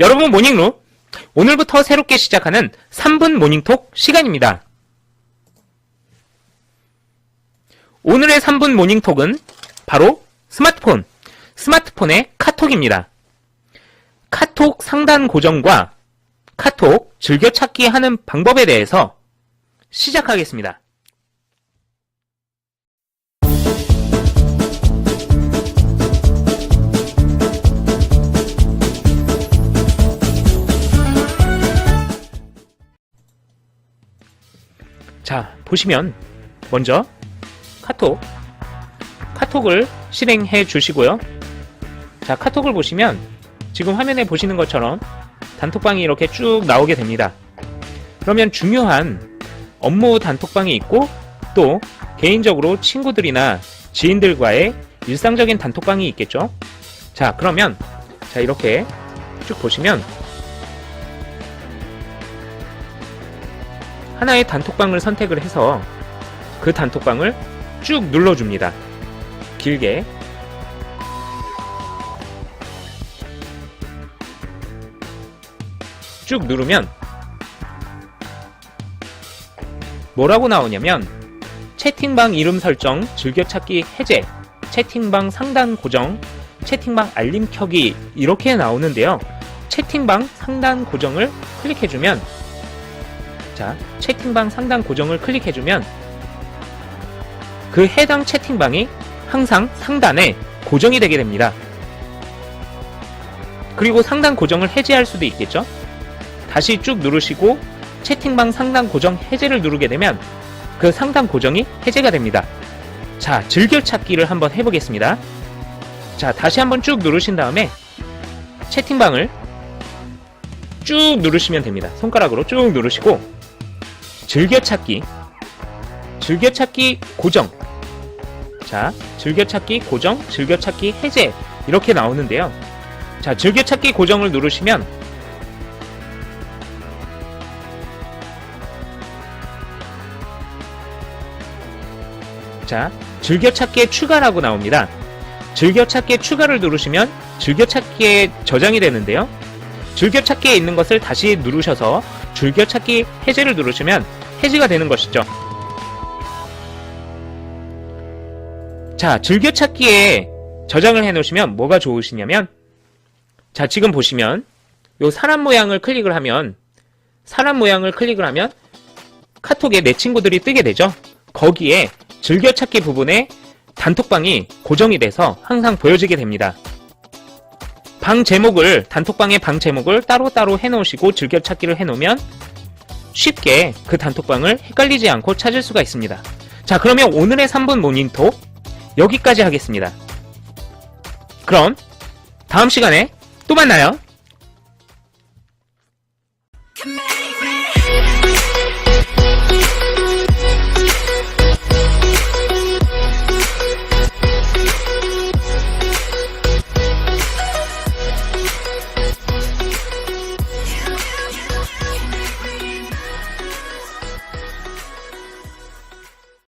여러분 모닝루 오늘부터 새롭게 시작하는 3분 모닝톡 시간입니다. 오늘의 3분 모닝톡은 바로 스마트폰, 스마트폰의 카톡입니다. 카톡 상단 고정과 카톡 즐겨찾기 하는 방법에 대해서 시작하겠습니다. 자, 보시면 먼저 카톡 카톡을 실행해 주시고요. 자, 카톡을 보시면 지금 화면에 보시는 것처럼 단톡방이 이렇게 쭉 나오게 됩니다. 그러면 중요한 업무 단톡방이 있고 또 개인적으로 친구들이나 지인들과의 일상적인 단톡방이 있겠죠. 자, 그러면 자, 이렇게 쭉 보시면 하나의 단톡방을 선택을 해서 그 단톡방을 쭉 눌러줍니다. 길게. 쭉 누르면 뭐라고 나오냐면 채팅방 이름 설정, 즐겨찾기 해제, 채팅방 상단 고정, 채팅방 알림 켜기 이렇게 나오는데요. 채팅방 상단 고정을 클릭해주면 자, 채팅방 상단 고정을 클릭해주면 그 해당 채팅방이 항상 상단에 고정이 되게 됩니다. 그리고 상단 고정을 해제할 수도 있겠죠? 다시 쭉 누르시고 채팅방 상단 고정 해제를 누르게 되면 그 상단 고정이 해제가 됩니다. 자, 즐겨찾기를 한번 해보겠습니다. 자, 다시 한번 쭉 누르신 다음에 채팅방을 쭉 누르시면 됩니다. 손가락으로 쭉 누르시고 즐겨찾기. 즐겨찾기 고정. 자 즐겨찾기 고정 즐겨찾기 해제. 이렇게 나오는데요. 자 즐겨찾기 고정을 누르시면 자 즐겨찾기에 추가라고 나옵니다. 즐겨찾기에 추가를 누르시면 즐겨찾기에 저장이 되는데요 즐겨찾기에 있는 것을 다시 누르셔서 즐겨찾기 해제를 누르시면 해제가 되는 것이죠. 자, 즐겨찾기에 저장을 해 놓으시면 뭐가 좋으시냐면 자, 지금 보시면 요 사람 모양을 클릭을 하면 사람 모양을 클릭을 하면 카톡에 내 친구들이 뜨게 되죠. 거기에 즐겨찾기 부분에 단톡방이 고정이 돼서 항상 보여지게 됩니다. 방 제목을 단톡방의 방 제목을 따로따로 해놓으시고 즐겨찾기를 해놓으면 쉽게 그 단톡방을 헷갈리지 않고 찾을 수가 있습니다. 자 그러면 오늘의 3분 모닝톡 여기까지 하겠습니다. 그럼 다음 시간에 또 만나요.